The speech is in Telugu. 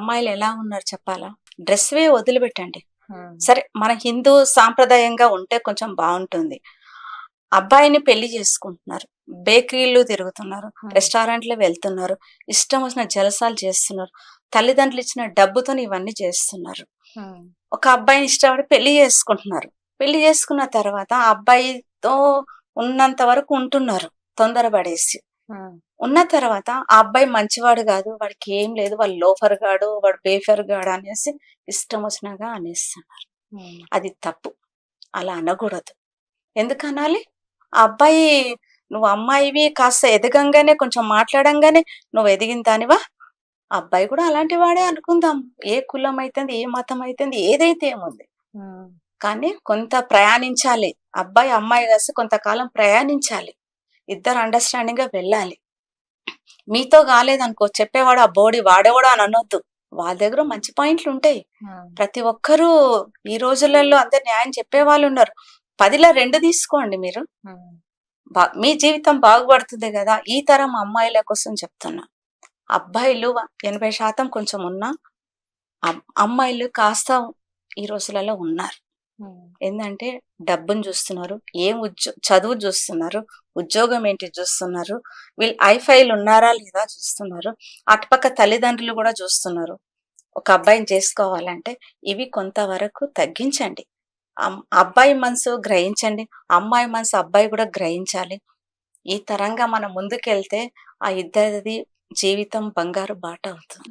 అమ్మాయిలు ఎలా ఉన్నారు చెప్పాలా? డ్రెస్ వే వదిలిపెట్టండి. సరే మన హిందూ సాంప్రదాయంగా ఉంటే కొంచెం బాగుంటుంది. అబ్బాయిని పెళ్ళి చేసుకుంటున్నారు. బేకరీలు తిరుగుతున్నారు. రెస్టారెంట్లు వెళ్తున్నారు. ఇష్టం వచ్చిన జలసాలు చేస్తున్నారు. తల్లిదండ్రులు ఇచ్చిన డబ్బుతో ఇవన్నీ చేస్తున్నారు. ఒక అబ్బాయిని ఇష్టపడి పెళ్ళి చేసుకుంటున్నారు. పెళ్ళి చేసుకున్న తర్వాత ఆ అబ్బాయితో ఉన్నంత వరకు ఉంటున్నారు. తొందరపడేసి. ఉన్న తర్వాత ఆ అబ్బాయి మంచివాడు కాదు వాడికి ఏం లేదు వాడు లోఫర్ గాడు వాడు బేఫర్ గాడు అనేసి ఇష్టం వచ్చినాగా అనేస్తున్నారు. అది తప్పు. అలా అనకూడదు. ఎందుకు అనాలి ఆ అబ్బాయి నువ్వు అమ్మాయివి కాస్త ఎదగంగానే కొంచెం మాట్లాడంగానే నువ్వు ఎదిగిన దానివా? అబ్బాయి కూడా అలాంటి వాడే అనుకుందాం. ఏ కులం అయితుంది ఏ మతం అయితుంది ఏదైతే ఏముంది. కానీ కొంత ప్రయాణించాలి. అబ్బాయి అమ్మాయి కలిసి కొంతకాలం ప్రయాణించాలి. ఇద్దరు అండర్స్టాండింగ్గా వెళ్ళాలి. మీతో కాలేదనుకో చెప్పేవాడు ఆ బోడి వాడేవాడు అని అనొద్దు. వాళ్ళ దగ్గర మంచి పాయింట్లు ఉంటాయి. ప్రతి ఒక్కరూ ఈ రోజులలో అందరు న్యాయం చెప్పే వాళ్ళు ఉన్నారు. పదిలో రెండు తీసుకోండి మీరు. మీ జీవితం బాగుపడుతుంది కదా ఈ తరం అమ్మాయిల కోసం చెప్తున్నా. అబ్బాయిలు ఎనభై శాతం కొంచెం ఉన్నా అమ్- అమ్మాయిలు కాస్త ఈ రోజులలో ఉన్నారు. ఏంటంటే డబ్బును చూస్తున్నారు ఏం ఉద్యో చదువు చూస్తున్నారు ఉద్యోగం ఏంటి చూస్తున్నారు వీళ్ళు ఐఫైలు ఉన్నారా లేదా చూస్తున్నారు అటుపక్క తల్లిదండ్రులు కూడా చూస్తున్నారు. ఒక అబ్బాయిని చేసుకోవాలంటే ఇవి కొంతవరకు తగ్గించండి. అబ్బాయి మనసు గ్రహించండి అమ్మాయి మనసు అబ్బాయి కూడా గ్రహించాలి. ఈ తరంగా మనం ముందుకెళ్తే ఆ ఇద్దరిది జీవితం బంగారు బాట అవుతుంది.